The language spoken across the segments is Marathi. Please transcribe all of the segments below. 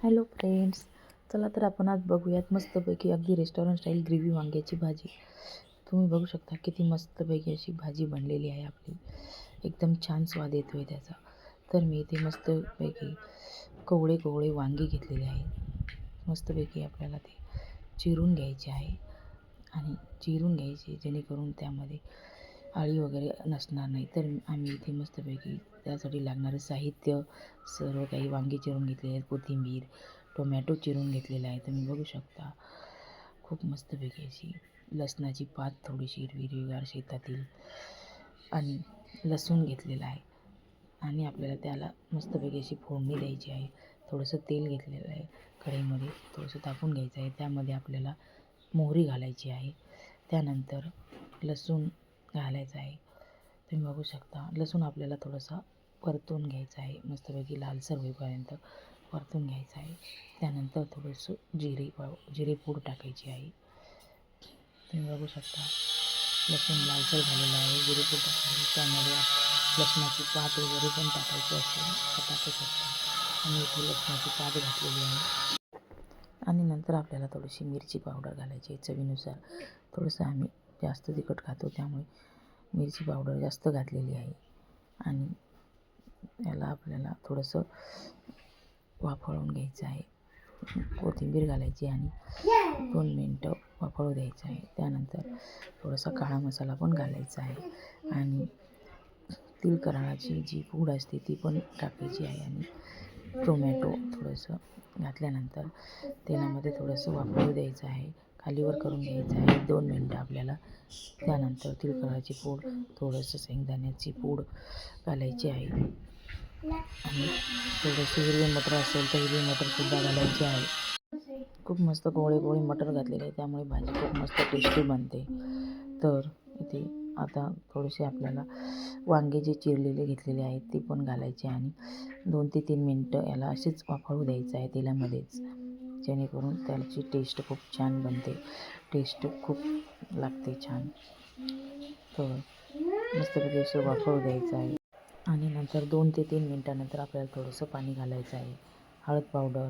हॅलो फ्रेंड्स चला तर आपण आज बघूयात मस्तपैकी अगदी रेस्टॉरंट स्टाईल ग्रेव्ही वांग्याची भाजी. तुम्ही बघू शकता किती मस्तपैकी अशी भाजी बनलेली आहे आपली. एकदम छान स्वाद येतो आहे त्याचा. तर मी इथे मस्तपैकी कोवळे कोवळे वांगी घेतलेले आहेत मस्तपैकी आपल्याला ते चिरून घ्यायचे आहे. आणि चिरून घ्यायचे जेणेकरून त्यामध्ये आळी वगैरे नसणार नाही. तर आम्ही इथे मस्तपैकी त्यासाठी लागणारं साहित्य सर्व काही वांगी चिरून घेतलेले आहेत कोथिंबीर टोमॅटो चिरून घेतलेला आहे. तुम्ही बघू शकता. खूप मस्तपैकी अशी लसणाची पात थोडीशी हिरवी हिरवीगार शेतातील आणि लसूण घेतलेला आहे. आणि आपल्याला त्याला मस्तपैकी अशी फोडणी द्यायची आहे. थोडंसं तेल घेतलेलं आहे कढईमध्ये. थोडंसं तापून घ्यायचं आहे. त्यामध्ये आपल्याला मोहरी घालायची आहे. त्यानंतर लसूण घालायचं आहे. तुम्ही बघू शकता लसूण आपल्याला थोडंसं परतून घ्यायचं आहे. मस्तपैकी लालसर होईपर्यंत परतून घ्यायचं आहे. त्यानंतर थोडंसं जिरे पाव जिरे पूड टाकायची आहे. तुम्ही बघू शकता लसूण लालसर झालेलं आहे. जिरे पूड टाकायची त्यामध्ये लसणाची पात वगैरे पण टाकायची असेल तर टाकू शकता. आणि इथे लसणाची पात घातलेली आहे. आणि नंतर आपल्याला थोडीशी मिरची पावडर घालायची आहे चवीनुसार. थोडंसं आम्ही जास्त तिखट खातो त्यामुळे मिरची पावडर जास्त घातलेली आहे. आणि याला आपल्याला थोडंसं वाफळून घ्यायचं आहे. कोथिंबीर घालायची आणि दोन मिनटं वाफळू द्यायचं आहे. त्यानंतर थोडासा काळा मसाला पण घालायचा आहे. आणि तिल कराळाची जी पूड असते ती पण टाकायची आहे. आणि टोमॅटो थोडंसं घातल्यानंतर तेलामध्ये थोडंसं वाफळू द्यायचं आहे. खालीवर करून घ्यायचं आहे. दोन मिनटं आपल्याला त्यानंतर तिळकळाची पूड थोडंसं शेंगदाण्याची पूड घालायची आहे. आणि थोडंसं हिरवी मटर असेल तर हिरवी मटरसुद्धा घालायची आहे. खूप मस्त गोळे गोळे मटर घातलेले आहे. त्यामुळे भाजी खूप मस्त टेस्टी बनते. तर इथे आता थोडेसे आपल्याला वांगे जे चिरलेले घेतलेले आहेत ते पण घालायचे आणि दोन ते तीन मिनटं याला असेच वाफळू द्यायचं आहे तेलामध्येच. जेणेकरून त्याची टेस्ट खूप छान बनते. टेस्ट खूप लागते छान. तर मस्तपैकी असं वाफवू द्यायचं आहे. आणि नंतर दोन ते तीन मिनटानंतर आपल्याला थोडंसं पाणी घालायचं आहे. हळद पावडर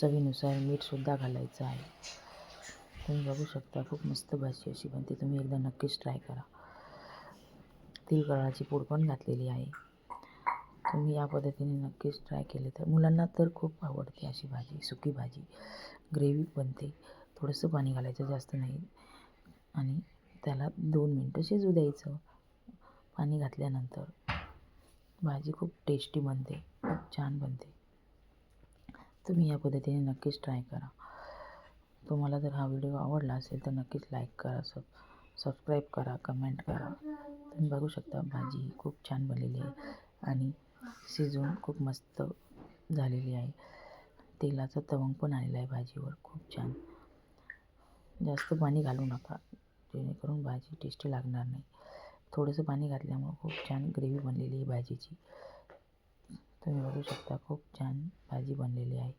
चवीनुसार मीठसुद्धा घालायचं आहे. तुम्ही बघू शकता खूप मस्त भाजी अशी बनते. तुम्ही एकदा नक्कीच ट्राय करा. तिळगळाची पूड पण घातलेली आहे. तुम्ही या पद्धतीने नक्कीच ट्राय केले तर. मुलांना तर खूप आवडते अशी भाजी सुकी भाजी. ग्रेव्ही बनते. थोडंसं पाणी घालायचं जास्त नाही. आणि त्याला दोन मिनटं शिजू द्यायचं. पाणी घातल्यानंतर भाजी खूप टेस्टी बनते. खूप छान बनते. तुम्ही या पद्धतीने नक्कीच ट्राय करा. तुम्हाला जर हा व्हिडिओ आवडला असेल तर नक्कीच लाईक करा सब सबस्क्राईब करा कमेंट करा. तुम्ही बघू शकता भाजी खूप छान बनलेली आहे. आणि शिजवून खूप मस्त झालेली आहे. तेलाचा तवंग पण आलेला आहे भाजीवर खूप छान. जास्त पाणी घालू नका जेणेकरून भाजी टेस्टी लागणार नाही. थोडंसं पाणी घातल्यामुळं खूप छान ग्रेव्ही बनलेली आहे भाजीची. तुम्ही बघू शकता खूप छान भाजी बनलेली आहे.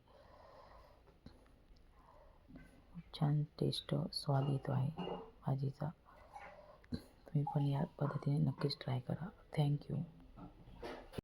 खूप छान टेस्ट स्वाद येतो आहे भाजीचा. तुम्ही पण या पद्धतीने नक्कीच ट्राय करा. थँक्यू